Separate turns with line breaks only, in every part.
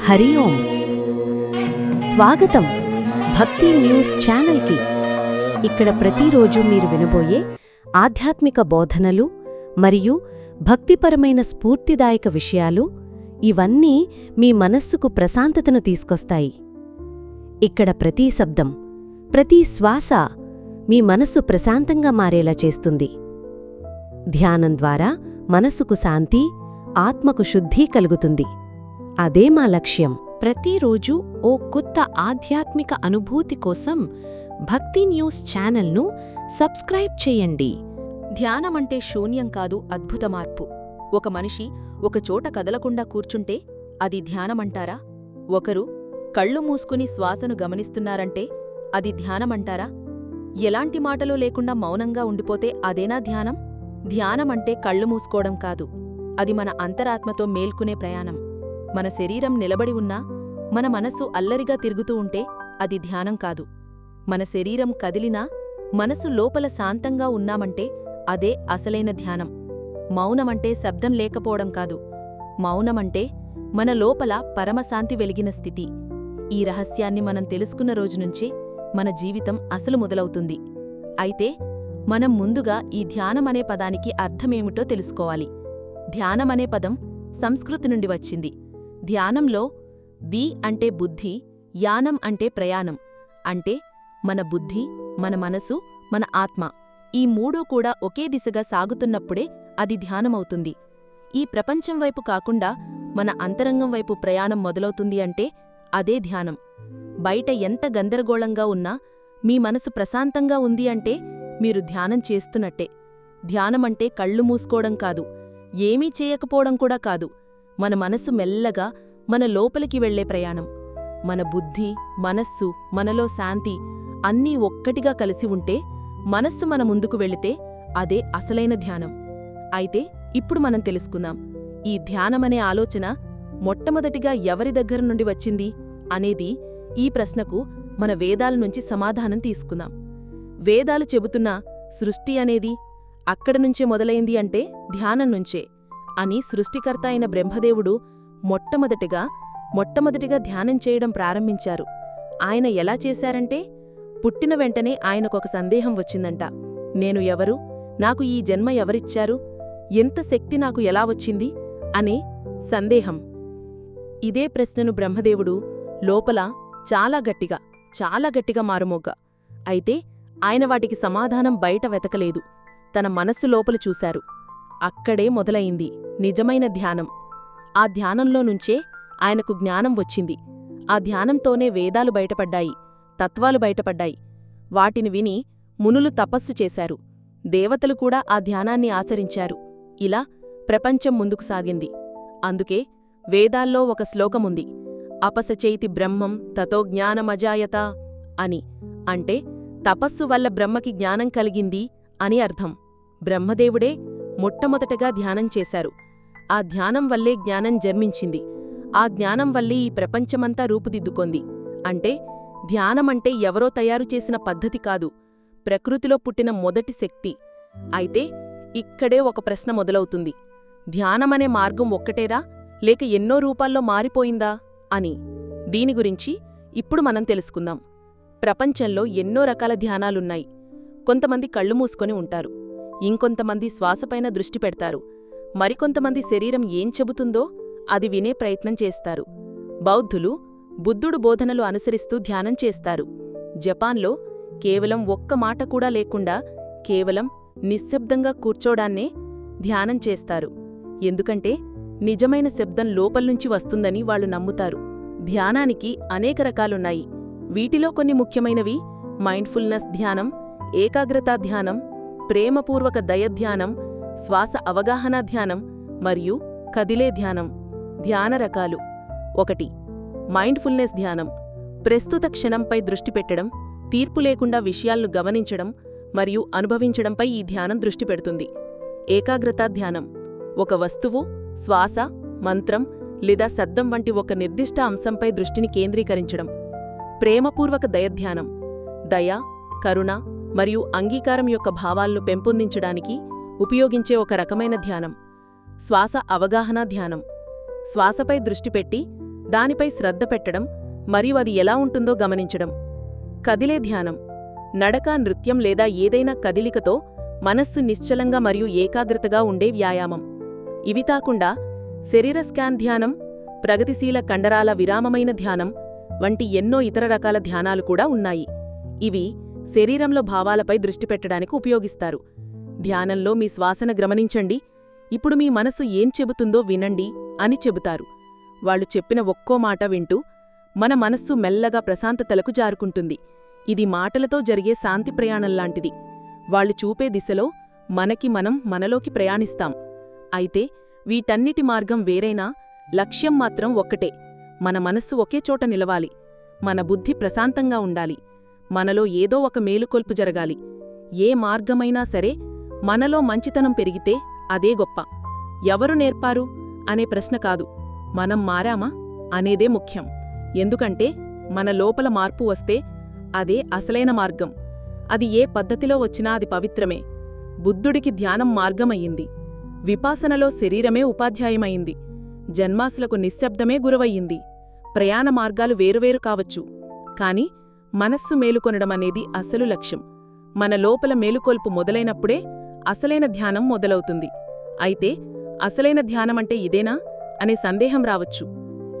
హరి ఓం. స్వాగతం భక్తి న్యూస్ ఛానల్కి. ఇక్కడ ప్రతిరోజు మీరు వినబోయే ఆధ్యాత్మిక బోధనలు మరియు భక్తిపరమైన స్ఫూర్తిదాయక విషయాలు ఇవన్నీ మీ మనస్సుకు ప్రశాంతతను తీసుకొస్తాయి. ఇక్కడ ప్రతి శబ్దం ప్రతి శ్వాస మీ మనస్సు ప్రశాంతంగా మారేలా చేస్తుంది. ధ్యానం ద్వారా మనసుకు శాంతి ఆత్మకు శుద్ధి కలుగుతుంది. అదే మా లక్ష్యం.
ప్రతిరోజు ఓ కొత్త ఆధ్యాత్మిక అనుభూతి కోసం భక్తి న్యూస్ ఛానల్ను సబ్స్క్రైబ్ చేయండి.
ధ్యానమంటే శూన్యం కాదు అద్భుత మార్పు. ఒక మనిషి ఒకచోట కదలకుండా కూర్చుంటే అది ధ్యానమంటారా? ఒకరు కళ్ళు మూసుకుని శ్వాసను గమనిస్తున్నారంటే అది ధ్యానమంటారా? ఎలాంటి మాటలు లేకుండా మౌనంగా ఉండిపోతే అదేనా ధ్యానం? ధ్యానమంటే కళ్ళు మూసుకోవడం కాదు అది మన అంతరాత్మతో మేల్కునే ప్రయాణం. మన శరీరం నిలబడి ఉన్నా మన మనసు అల్లరిగా తిరుగుతూ ఉంటే అది ధ్యానం కాదు. మన శరీరం కదిలినా మనసు లోపల శాంతంగా ఉన్నామంటే అదే అసలైన ధ్యానం. మౌనమంటే శబ్దం లేకపోవడం కాదు. మౌనమంటే మన లోపల పరమశాంతి వెలిగిన స్థితి. ఈ రహస్యాన్ని మనం తెలుసుకున్న రోజునుంచే మన జీవితం అసలు మొదలవుతుంది. అయితే మనం ముందుగా ఈ ధ్యానమనే పదానికి అర్థమేమిటో తెలుసుకోవాలి. ధ్యానమనే పదం సంస్కృతి నుండి వచ్చింది. ధ్యానంలో ది అంటే బుద్ధి యానం అంటే ప్రయాణం అంటే మన బుద్ధి మన మనసు మన ఆత్మ. ఈ మూడూ కూడా ఒకే దిశగా సాగుతున్నప్పుడే అది ధ్యానమవుతుంది. ఈ ప్రపంచం వైపు కాకుండా మన అంతరంగం వైపు ప్రయాణం మొదలవుతుంది అంటే అదే ధ్యానం. బయట ఎంత గందరగోళంగా ఉన్నా మీ మనసు ప్రశాంతంగా ఉంది అంటే మీరు ధ్యానం చేస్తున్నట్టే. ధ్యానమంటే కళ్ళు మూసుకోవడం కాదు ఏమీ చేయకపోవడం కూడా కాదు. మన మనసు మెల్లగా మన లోపలికి వెళ్ళే ప్రయాణం. మన బుద్ధి మనస్సు మనలో శాంతి అన్నీ ఒక్కటిగా కలిసి ఉంటే మనస్సు మన ముందుకు వెళితే అదే అసలైన ధ్యానం. అయితే ఇప్పుడు మనం తెలుసుకుందాం ఈ ధ్యానమనే ఆలోచన మొట్టమొదటిగా ఎవరి దగ్గర నుండి వచ్చింది అనేది ఈ ప్రశ్నకు మన వేదాల నుంచి సమాధానం తీసుకుందాం. వేదాలు చెబుతున్న సృష్టి అనేది అక్కడ నుంచే మొదలైంది అంటే ధ్యానం నుంచే. అని సృష్టికర్త అయిన బ్రహ్మదేవుడు మొట్టమొదటిగా మొట్టమొదటిగా ధ్యానం చేయడం ప్రారంభించారు. ఆయన ఎలా చేశారంటే పుట్టిన వెంటనే ఆయనకొక సందేహం వచ్చిందంట. నేను ఎవరు? నాకు ఈ జన్మ ఎవరిచ్చారు? ఎంత శక్తి నాకు ఎలా వచ్చింది? అనే సందేహం. ఇదే ప్రశ్నను బ్రహ్మదేవుడు లోపల చాలా గట్టిగా చాలా గట్టిగా మారుమోగ్గ. అయితే ఆయన వాటికి సమాధానం బయట వెతకలేదు. తన మనస్సు లోపల చూశారు. అక్కడే మొదలయింది నిజమైన ధ్యానం. ఆ ధ్యానంలో నుంచే ఆయనకు జ్ఞానం వచ్చింది. ఆ ధ్యానంతోనే వేదాలు బయటపడ్డాయి తత్వాలు బయటపడ్డాయి. వాటిని విని మునులు తపస్సు చేశారు. దేవతలు కూడా ఆ ధ్యానాన్ని ఆచరించారు. ఇలా ప్రపంచం ముందుకు సాగింది. అందుకే వేదాల్లో ఒక శ్లోకముంది అపసచైతి బ్రహ్మం తతో జ్ఞానమజాయత అని. అంటే తపస్సు వల్ల బ్రహ్మకి జ్ఞానం కలిగింది అని అర్థం. బ్రహ్మదేవుడే మొట్టమొదటగా ధ్యానం చేశారు. ఆ ధ్యానం వల్లే జ్ఞానం జన్మించింది. ఆ జ్ఞానం వల్లే ఈ ప్రపంచమంతా రూపుదిద్దుకొంది. అంటే ధ్యానమంటే ఎవరో తయారు చేసిన పద్ధతి కాదు. ప్రకృతిలో పుట్టిన మొదటి శక్తి. అయితే ఇక్కడే ఒక ప్రశ్న మొదలవుతుంది. ధ్యానమనే మార్గం ఒక్కటేరా? లేక ఎన్నో రూపాల్లో మారిపోయిందా? అని. దీని గురించి ఇప్పుడు మనం తెలుసుకుందాం. ప్రపంచంలో ఎన్నో రకాల ధ్యానాలున్నాయి. కొంతమంది కళ్ళు మూసుకొని ఉంటారు. ఇంకొంతమంది శ్వాసపైన దృష్టి పెడతారు. మరికొంతమంది శరీరం ఏం చెబుతుందో అది వినే ప్రయత్నం చేస్తారు. బౌద్ధులు బుద్ధుడు బోధనలు అనుసరిస్తూ ధ్యానం చేస్తారు. జపాన్లో కేవలం ఒక్క మాట కూడా లేకుండా కేవలం నిశ్శబ్దంగా కూర్చోడాన్నే ధ్యానం చేస్తారు. ఎందుకంటే నిజమైన శబ్దం లోపల్నుంచి వస్తుందని వాళ్ళు నమ్ముతారు. ధ్యానానికి అనేక రకాలున్నాయి. వీటిలో కొన్ని ముఖ్యమైనవి మైండ్ఫుల్నెస్ ధ్యానం ఏకాగ్రతా ధ్యానం ప్రేమపూర్వక దయధ్యానం శ్వాస అవగాహన ధ్యానం మరియు కదిలే ధ్యానం ధ్యాన రకాలు. ఒకటి మైండ్ఫుల్నెస్ ధ్యానం. ప్రస్తుత క్షణంపై దృష్టి పెట్టడం తీర్పు లేకుండా విషయాలను గమనించడం మరియు అనుభవించడంపై ఈ ధ్యానం దృష్టి పెడుతుంది. ఏకాగ్రతా ధ్యానం. ఒక వస్తువు శ్వాస మంత్రం లేదా శబ్దం వంటి ఒక నిర్దిష్ట అంశంపై దృష్టిని కేంద్రీకరించడం. ప్రేమపూర్వక దయధ్యానం దయ కరుణ మరియు అంగీకారం యొక్క భావాలను పెంపొందించడానికి ఉపయోగించే ఒక రకమైన ధ్యానం. శ్వాస అవగాహన ధ్యానం. శ్వాసపై దృష్టి పెట్టి దానిపై శ్రద్ధ పెట్టడం మరియు అది ఎలా ఉంటుందో గమనించడం. కదిలే ధ్యానం. నడక నృత్యం లేదా ఏదైనా కదిలికతో మనస్సు నిశ్చలంగా మరియు ఏకాగ్రతగా ఉండే వ్యాయామం. ఇవి కాకుండా శరీర స్కాన్ ధ్యానం ప్రగతిశీల కండరాల విరామమైన ధ్యానం వంటి ఎన్నో ఇతర రకాల ధ్యానాలు కూడా ఉన్నాయి. ఇవి శరీరంలో భావాలపై దృష్టి పెట్టడానికి ఉపయోగిస్తారు. ధ్యానంలో మీ శ్వాసన గమనించండి. ఇప్పుడు మీ మనసు ఏం చెబుతుందో వినండి అని చెబుతారు. వాళ్ళు చెప్పిన ఒక్కో మాట వింటూ మన మనస్సు మెల్లగా ప్రశాంతతలకు జారుకుంటుంది. ఇది మాటలతో జరిగే శాంతి ప్రయాణంలాంటిది వాళ్ళు చూపే దిశలో మనకి మనం మనలోకి ప్రయాణిస్తాం. అయితే వీటన్నిటి మార్గం వేరైనా లక్ష్యం మాత్రం ఒక్కటే. మన మనస్సు ఒకే చోట నిలవాలి. మన బుద్ధి ప్రశాంతంగా ఉండాలి. మనలో ఏదో ఒక మేలుకొల్పు జరగాలి. ఏ మార్గమైనా సరే మనలో మంచితనం పెరిగితే అదే గొప్ప. ఎవరు నేర్పారు? అనే ప్రశ్న కాదు. మనం మారామా? అనేదే ముఖ్యం. ఎందుకంటే మన లోపల మార్పు వస్తే అదే అసలైన మార్గం. అది ఏ పద్ధతిలో వచ్చినా అది పవిత్రమే. బుద్ధుడికి ధ్యానం మార్గమయ్యింది. విపాసనలో శరీరమే ఉపాధ్యాయమైంది. జన్మాసులకు నిశ్శబ్దమే గురవయ్యింది. ప్రయాణ మార్గాలు వేరువేరు కావచ్చు. కాని మనస్సు మేలుకొనడమనేది అసలు లక్ష్యం. మన లోపల మేలుకొల్పు మొదలైనప్పుడే అసలైన ధ్యానం మొదలవుతుంది. అయితే అసలైన ధ్యానమంటే ఇదేనా? అనే సందేహం రావచ్చు.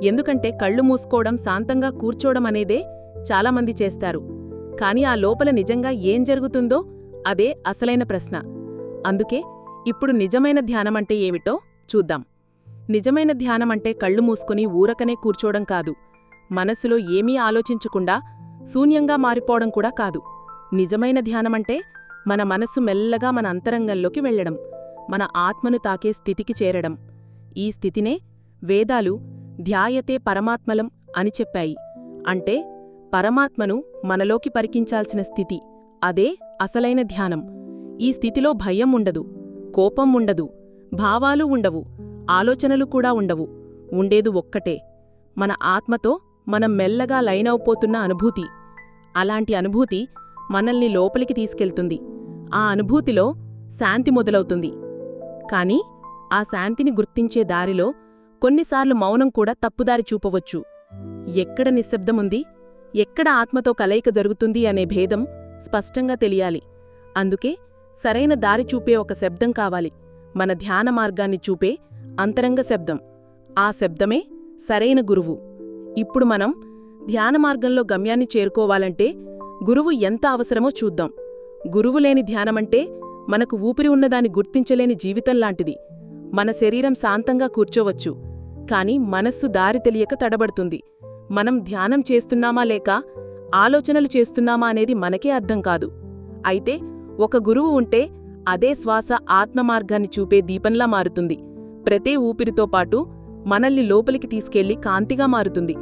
ఎందుకంటే కళ్ళు మూసుకోవడం శాంతంగా కూర్చోవడం అనేదే చాలామంది చేస్తారు. కాని ఆ లోపల నిజంగా ఏం జరుగుతుందో అదే అసలైన ప్రశ్న. అందుకే ఇప్పుడు నిజమైన ధ్యానమంటే ఏమిటో చూద్దాం. నిజమైన ధ్యానమంటే కళ్ళు మూసుకుని ఊరకనే కూర్చోవడం కాదు. మనసులో ఏమీ ఆలోచించకుండా శూన్యంగా మారిపోవడం కూడా కాదు. నిజమైన ధ్యానమంటే మన మనస్సు మెల్లగా మన అంతరంగంలోకి వెళ్ళడం మన ఆత్మను తాకే స్థితికి చేరడం. ఈ స్థితినే వేదాలు ధ్యాయతే పరమాత్మలం అని చెప్పాయి. అంటే పరమాత్మను మనలోకి పరికించాల్సిన స్థితి అదే అసలైన ధ్యానం. ఈ స్థితిలో భయం ఉండదు కోపం ఉండదు భావాలు ఉండవు ఆలోచనలు కూడా ఉండవు. ఉండేదు ఒక్కటే మన ఆత్మతో మనం మెల్లగా లైనవుపోతున్న అనుభూతి. అలాంటి అనుభూతి మనల్ని లోపలికి తీసుకెళ్తుంది. ఆ అనుభూతిలో శాంతి మొదలవుతుంది. కాని ఆ శాంతిని గుర్తించే దారిలో కొన్నిసార్లు మౌనం కూడా తప్పుదారి చూపవచ్చు. ఎక్కడ నిశ్శబ్దముంది ఎక్కడ ఆత్మతో కలయిక జరుగుతుంది అనే భేదం స్పష్టంగా తెలియాలి. అందుకే సరైన దారి చూపే ఒక శబ్దం కావాలి. మన ధ్యాన మార్గాన్ని చూపే అంతరంగ శబ్దం. ఆ శబ్దమే సరైన గురువు. ఇప్పుడు మనం ధ్యాన మార్గంలో గమ్యాన్ని చేరుకోవాలంటే గురువు ఎంత అవసరమో చూద్దాం. గురువులేని ధ్యానమంటే మనకు ఊపిరి ఉన్నదాన్ని గుర్తించలేని జీవితంలాంటిది మన శరీరం శాంతంగా కూర్చోవచ్చు. కాని మనస్సు దారి తెలియక తడబడుతుంది. మనం ధ్యానం చేస్తున్నామా లేక ఆలోచనలు చేస్తున్నామా అనేది మనకే అర్థం కాదు. అయితే ఒక గురువు ఉంటే అదే శ్వాస ఆత్మమార్గాన్ని చూపే దీపంలా మారుతుంది. ప్రతి ఊపిరితో పాటు మనల్ని లోపలికి తీసుకెళ్ళి కాంతిగా మారుతుంది.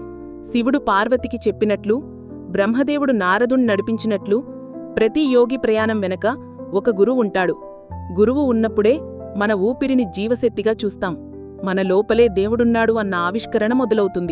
శివుడు పార్వతికి చెప్పినట్లు బ్రహ్మదేవుడు నారదుణ్ణి నడిపించినట్లు ప్రతి యోగి ప్రయాణం వెనక ఒక గురువు ఉంటాడు. గురువు ఉన్నప్పుడే మన ఊపిరిని జీవశక్తిగా చూస్తాం. మన లోపలే దేవుడున్నాడు అన్న ఆవిష్కరణ మొదలవుతుంది.